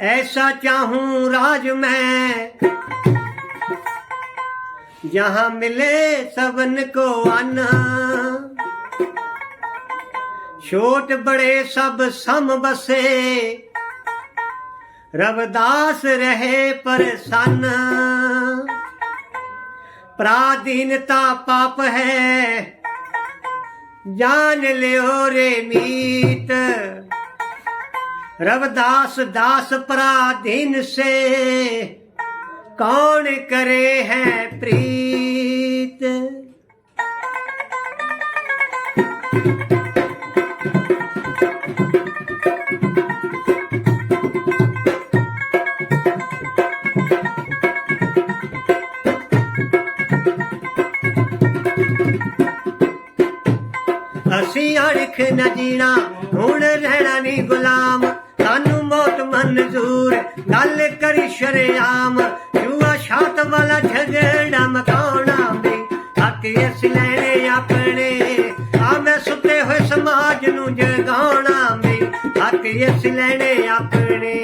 ऐसा चाहूं राज मैं जहां मिले सबन को आना छोट बड़े सब सम बसे रवदास रहे परेशान पराधीनता पाप है ਜਾਣ ਲਿਓ ਰੇ ਮੀਤ। ਰਵਦਾਸ ਦਾਸ ਪਰਾ ਦਿਨ ਸੇ ਕੌਣ ਕਰੇ ਹੈ ਪ੍ਰੀਤ? ਅਸੀਂ ਨਾ ਜੀਣਾ, ਹੁਣ ਰਹਿਣਾ ਨਹੀਂ ਗੁਲਾਮ। ਸਾਨੂੰ ਮੌਤ ਮਨਜ਼ੂਰ, ਗੱਲ ਕਰੀ ਸ਼ਰਿਆਮ। ਜੂਆ ਛਾਤ ਵਾਲਾ ਝਗੜਾ ਮਕਾਉਣਾ ਵੀ ਹੱਕ ਇਸ ਲੈਣੇ ਆਪਣੇ। ਆ ਮੈਂ ਸੁੱਤੇ ਹੋਏ ਸਮਾਜ ਨੂੰ ਜਗਾਉਣਾ ਵੀ ਹੱਕ ਇਸ ਲੈਣੇ ਆਪਣੇ।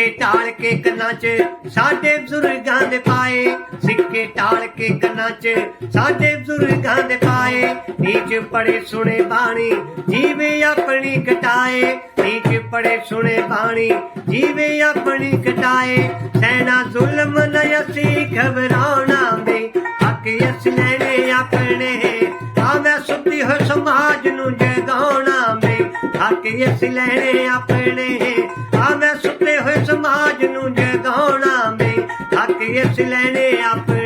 ਸਿੱਕੇ ਢਾਲ ਕੇ ਕੰਨਾਂ 'ਚ, ਸਾਡੇ ਬਜ਼ੁਰਗਾਂ ਦੇ ਪਾਏ। ਸਿੱਕੇ ਢਾਲ ਕੇ ਕੰਨਾਂ 'ਚ, ਸਾਡੇ ਬਜ਼ੁਰਗਾਂ ਦੇ ਪਾਏ। ਨੀਚ ਪੜੇ ਸੁਣੇ ਬਾਣੀ, ਜੀਵੇ ਆਪਣੀ ਕਟਾਏ। ਨੀਚ ਪੜੇ ਸੁਣੇ ਬਾਣੀ, ਜੀਵੇ ਆਪਣੀ ਕਟਾਏ। ਸੈਨਾ ਜ਼ੁਲਮ न ਅਸੀਂ ਘਬਰਾਉਣਾ ਵੇ। ਹੱਕ ਅਸ ਲੈਣੇ ਆਪਣੇ। ਆ ਮੈਂ ਸੁੱਤੀ ਹੋ ਸਮਾਜ ਨੂੰ ਜਗਾਉਣਾ ਹੱਕ ਅਸੀਂ ਲੈਣੇ ਆਪਣੇ। ਆ ਮੈਂ ਸੁੱਤੇ ਹੋਏ ਸਮਾਜ ਨੂੰ ਜਗਾਉਣਾ ਮੈਂ। ਹੱਕ ਅਸੀਂ ਲੈਣੇ ਆਪਣੇ।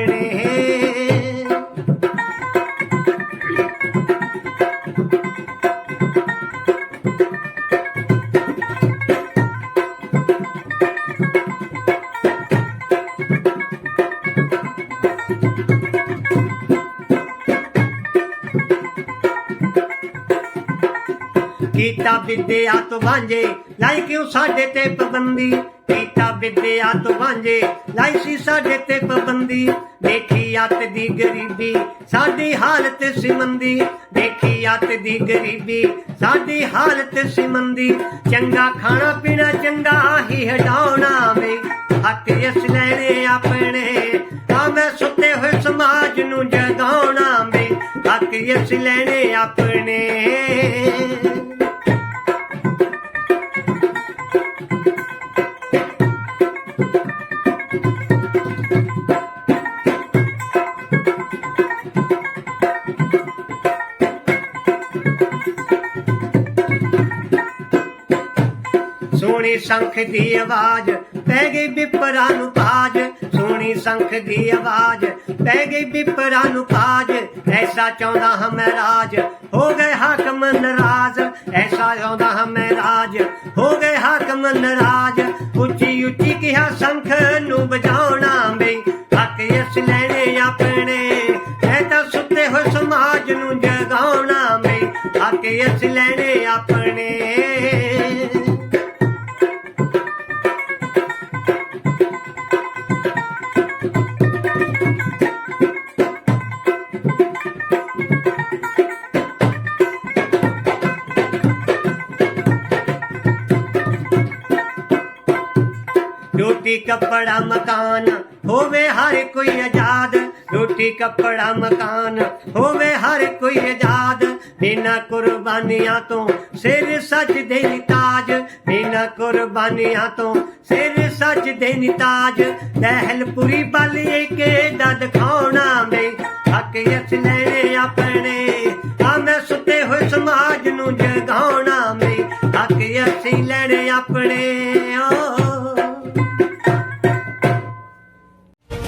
ਕੀਤਾ ਵਿਦਿਆ ਤੋਂ ਵਾਂਝੇ, ਲਾਈ ਕਿਉਂ ਸਾਡੇ ਤੇ ਪਾਬੰਦੀ? ਕੀਤਾ ਵਿਦਿਆ ਤੋਂ ਵਾਂਝੇ, ਲਾਈ ਸੀ ਸਾਡੇ ਤੇ ਪਾਬੰਦੀ। ਦੇਖੀ ਅੱਤ ਦੀ ਗਰੀਬੀ, ਸਾਡੀ ਹਾਲਤ ਸਿਮੰਦੀ। ਦੇਖੀ ਅੱਤ ਦੀ ਗਰੀਬੀ, ਸਾਡੀ ਹਾਲਤ ਸਿਮੰਦੀ। ਚੰਗਾ ਖਾਣਾ ਪੀਣਾ ਚੰਗਾ ਹੀ ਹਟਾਉਣਾ ਵੇ। ਹੱਕ ਇਸ ਲੈਣੇ ਆਪਣੇ ਆ ਮੈਂ ਸੁੱਤੇ ਹੋਏ ਸਮਾਜ ਨੂੰ ਜਗਾਉਣਾ ਵੇ। ਹੱਕ ਇਸ ਲੈਣੇ ਆਪਣੇ। ਸੋਹਣੀ ਸੰਖ ਦੀ ਆਵਾਜ਼, ਪੈ ਗਈ ਬਿਪਰਾਂ ਨੂੰ ਤਾਜ। ਸੋਹਣੀ ਸੰਖ ਦੀ ਆਵਾਜ਼, ਪੈ ਗਈ ਬਿਪਰਾਂ ਨੂੰ ਤਾਜ। ਐਸਾ ਚਾਹੁੰਦਾ ਹਾਂ ਮੈਂ ਰਾਜ। ਹੋ ਗਏ ਹਾਕਮ ਨਰਾਜ਼, ਐਸਾ ਚਾਹੁੰਦਾ ਹਾਂ ਮੈਂ ਰਾਜ। ਹੋ ਗਏ ਹਾਕਮ ਨਰਾਜ਼, ਉੱਚੀ ਉੱਚੀ ਕਿਹਾ ਸੰਖ ਨੂੰ ਵਜਾਉਣਾ ਵੇ ਹੱਕ ਇਸ ਲੈਣੇ ਆਪਣੇ, ਐ ਤਾਂ ਸੁੱਤੇ ਹੋਏ ਸਮਾਜ ਨੂੰ ਜਗਾਉਣਾ ਵੇ ਹੱਕ ਇਸ ਲੈਣੇ ਆਪਣੇ ਰੋਟੀ, ਕੱਪੜਾ, ਮਕਾਨ। ਹੋਵੇ ਹਰ ਕੋਈ ਆਜ਼ਾਦ, ਰੋਟੀ, ਕੱਪੜਾ, ਮਕਾਨ। ਹੋਵੇ ਹਰ ਕੋਈ ਆਜ਼ਾਦ, ਬਿਨਾ ਕੁਰਬਾਨੀਆਂ ਤੋਂ ਸਿਰ ਸਜਦੇ ਨੀ ਬਿਨਾ ਕੁਰਬਾਨੀਆਂ ਤੋਂ ਸਿਰ ਸਜਦੇ ਨੀ ਦਹਿਲਪੁਰੀ ਬਾਲੀਏ ਕੇ ਦਦ ਖਾਉਣਾ ਵੇ ਹੱਕ ਇਸ ਲੈਣੇ ਆਪਣੇ। ਆ ਮੈਂ ਸੁੱਤੇ ਹੋਏ ਸਮਾਜ ਨੂੰ ਜਗਾਉਣਾ ਵੇ ਹੱਕ ਅਸੀਂ ਲੈਣੇ ਆਪਣੇ। ਓ